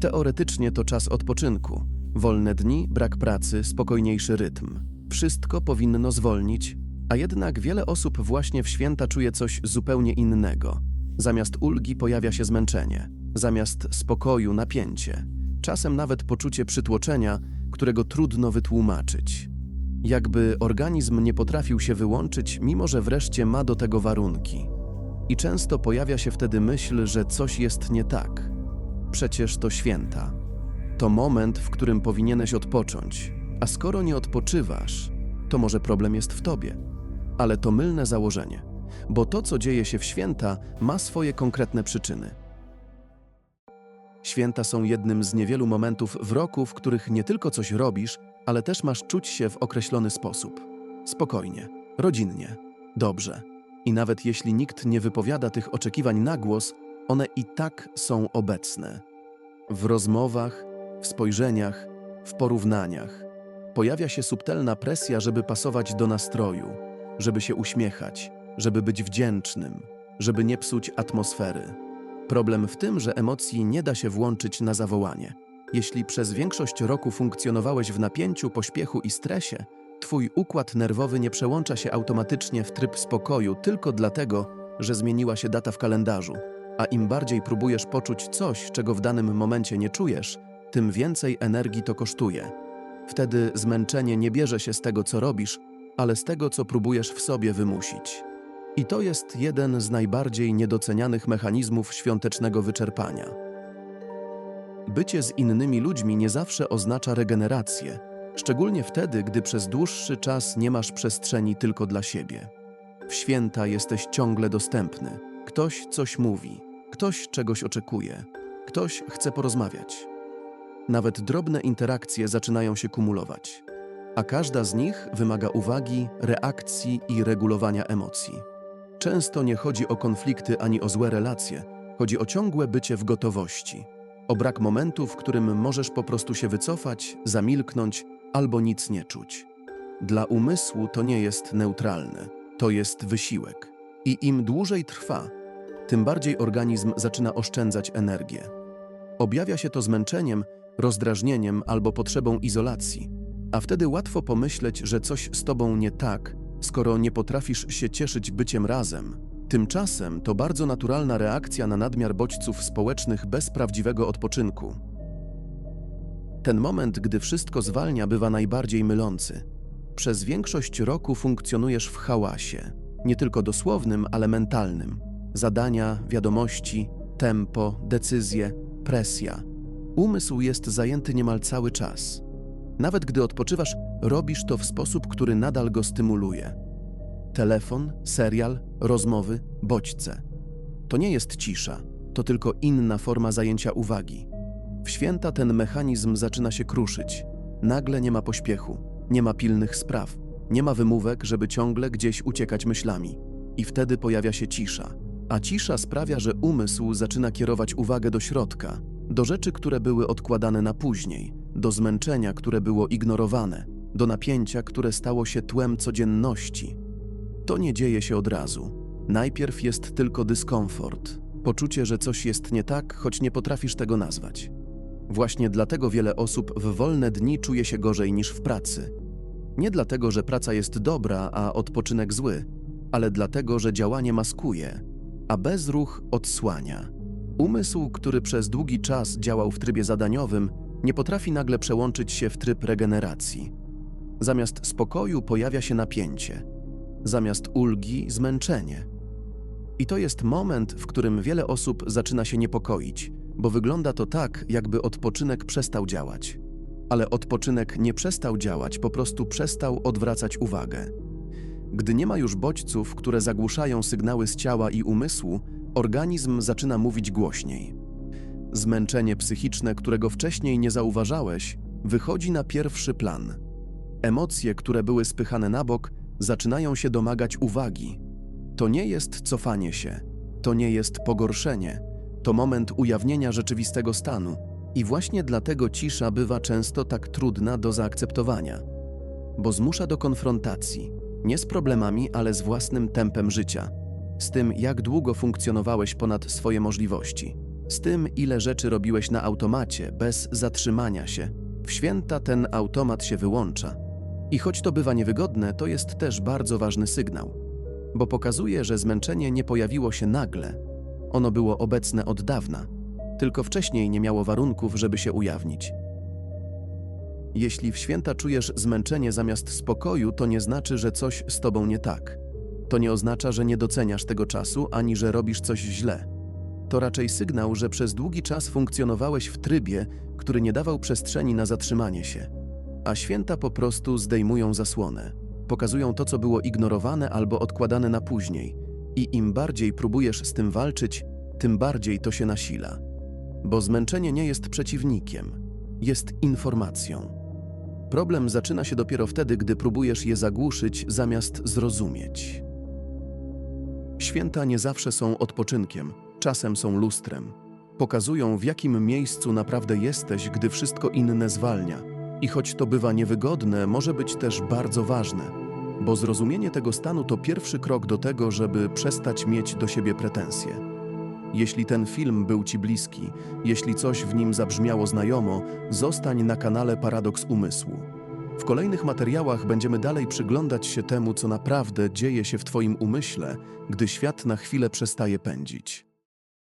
Teoretycznie to czas odpoczynku. Wolne dni, brak pracy, spokojniejszy rytm. Wszystko powinno zwolnić, a jednak wiele osób właśnie w święta czuje coś zupełnie innego. Zamiast ulgi pojawia się zmęczenie, zamiast spokoju napięcie, czasem nawet poczucie przytłoczenia, którego trudno wytłumaczyć. Jakby organizm nie potrafił się wyłączyć, mimo że wreszcie ma do tego warunki. I często pojawia się wtedy myśl, że coś jest nie tak. Przecież to święta. To moment, w którym powinieneś odpocząć. A skoro nie odpoczywasz, to może problem jest w tobie. Ale to mylne założenie, bo to, co dzieje się w święta, ma swoje konkretne przyczyny. Święta są jednym z niewielu momentów w roku, w których nie tylko coś robisz, ale też masz czuć się w określony sposób. Spokojnie, rodzinnie, dobrze. I nawet jeśli nikt nie wypowiada tych oczekiwań na głos, one i tak są obecne. W rozmowach, w spojrzeniach, w porównaniach pojawia się subtelna presja, żeby pasować do nastroju, żeby się uśmiechać, żeby być wdzięcznym, żeby nie psuć atmosfery. Problem w tym, że emocji nie da się włączyć na zawołanie. Jeśli przez większość roku funkcjonowałeś w napięciu, pośpiechu i stresie, twój układ nerwowy nie przełącza się automatycznie w tryb spokoju tylko dlatego, że zmieniła się data w kalendarzu. A im bardziej próbujesz poczuć coś, czego w danym momencie nie czujesz, tym więcej energii to kosztuje. Wtedy zmęczenie nie bierze się z tego, co robisz, ale z tego, co próbujesz w sobie wymusić. I to jest jeden z najbardziej niedocenianych mechanizmów świątecznego wyczerpania. Bycie z innymi ludźmi nie zawsze oznacza regenerację, szczególnie wtedy, gdy przez dłuższy czas nie masz przestrzeni tylko dla siebie. W święta jesteś ciągle dostępny. Ktoś coś mówi, ktoś czegoś oczekuje, ktoś chce porozmawiać. Nawet drobne interakcje zaczynają się kumulować, a każda z nich wymaga uwagi, reakcji i regulowania emocji. Często nie chodzi o konflikty ani o złe relacje, chodzi o ciągłe bycie w gotowości, o brak momentu, w którym możesz po prostu się wycofać, zamilknąć albo nic nie czuć. Dla umysłu to nie jest neutralne, to jest wysiłek. I im dłużej trwa, tym bardziej organizm zaczyna oszczędzać energię. Objawia się to zmęczeniem, rozdrażnieniem albo potrzebą izolacji, a wtedy łatwo pomyśleć, że coś z tobą nie tak, skoro nie potrafisz się cieszyć byciem razem. Tymczasem to bardzo naturalna reakcja na nadmiar bodźców społecznych bez prawdziwego odpoczynku. Ten moment, gdy wszystko zwalnia, bywa najbardziej mylący. Przez większość roku funkcjonujesz w hałasie, nie tylko dosłownym, ale mentalnym. Zadania, wiadomości, tempo, decyzje, presja. Umysł jest zajęty niemal cały czas. Nawet gdy odpoczywasz, robisz to w sposób, który nadal go stymuluje. Telefon, serial, rozmowy, bodźce. To nie jest cisza, to tylko inna forma zajęcia uwagi. W święta ten mechanizm zaczyna się kruszyć. Nagle nie ma pośpiechu, nie ma pilnych spraw, nie ma wymówek, żeby ciągle gdzieś uciekać myślami. I wtedy pojawia się cisza. A cisza sprawia, że umysł zaczyna kierować uwagę do środka, do rzeczy, które były odkładane na później, do zmęczenia, które było ignorowane, do napięcia, które stało się tłem codzienności. To nie dzieje się od razu. Najpierw jest tylko dyskomfort, poczucie, że coś jest nie tak, choć nie potrafisz tego nazwać. Właśnie dlatego wiele osób w wolne dni czuje się gorzej niż w pracy. Nie dlatego, że praca jest dobra, a odpoczynek zły, ale dlatego, że działanie maskuje, a bezruch odsłania. Umysł, który przez długi czas działał w trybie zadaniowym, nie potrafi nagle przełączyć się w tryb regeneracji. Zamiast spokoju pojawia się napięcie, zamiast ulgi zmęczenie. I to jest moment, w którym wiele osób zaczyna się niepokoić, bo wygląda to tak, jakby odpoczynek przestał działać. Ale odpoczynek nie przestał działać, po prostu przestał odwracać uwagę. Gdy nie ma już bodźców, które zagłuszają sygnały z ciała i umysłu, organizm zaczyna mówić głośniej. Zmęczenie psychiczne, którego wcześniej nie zauważałeś, wychodzi na pierwszy plan. Emocje, które były spychane na bok, zaczynają się domagać uwagi. To nie jest cofanie się, to nie jest pogorszenie, to moment ujawnienia rzeczywistego stanu. I właśnie dlatego cisza bywa często tak trudna do zaakceptowania, bo zmusza do konfrontacji, nie z problemami, ale z własnym tempem życia, z tym, jak długo funkcjonowałeś ponad swoje możliwości. Z tym, ile rzeczy robiłeś na automacie, bez zatrzymania się, w święta ten automat się wyłącza. I choć to bywa niewygodne, to jest też bardzo ważny sygnał, bo pokazuje, że zmęczenie nie pojawiło się nagle. Ono było obecne od dawna, tylko wcześniej nie miało warunków, żeby się ujawnić. Jeśli w święta czujesz zmęczenie zamiast spokoju, to nie znaczy, że coś z tobą nie tak. To nie oznacza, że nie doceniasz tego czasu ani że robisz coś źle. To raczej sygnał, że przez długi czas funkcjonowałeś w trybie, który nie dawał przestrzeni na zatrzymanie się. A święta po prostu zdejmują zasłonę. Pokazują to, co było ignorowane albo odkładane na później. I im bardziej próbujesz z tym walczyć, tym bardziej to się nasila. Bo zmęczenie nie jest przeciwnikiem, jest informacją. Problem zaczyna się dopiero wtedy, gdy próbujesz je zagłuszyć zamiast zrozumieć. Święta nie zawsze są odpoczynkiem, czasem są lustrem. Pokazują, w jakim miejscu naprawdę jesteś, gdy wszystko inne zwalnia. I choć to bywa niewygodne, może być też bardzo ważne, bo zrozumienie tego stanu to pierwszy krok do tego, żeby przestać mieć do siebie pretensje. Jeśli ten film był Ci bliski, jeśli coś w nim zabrzmiało znajomo, zostań na kanale Paradoks Umysłu. W kolejnych materiałach będziemy dalej przyglądać się temu, co naprawdę dzieje się w Twoim umyśle, gdy świat na chwilę przestaje pędzić.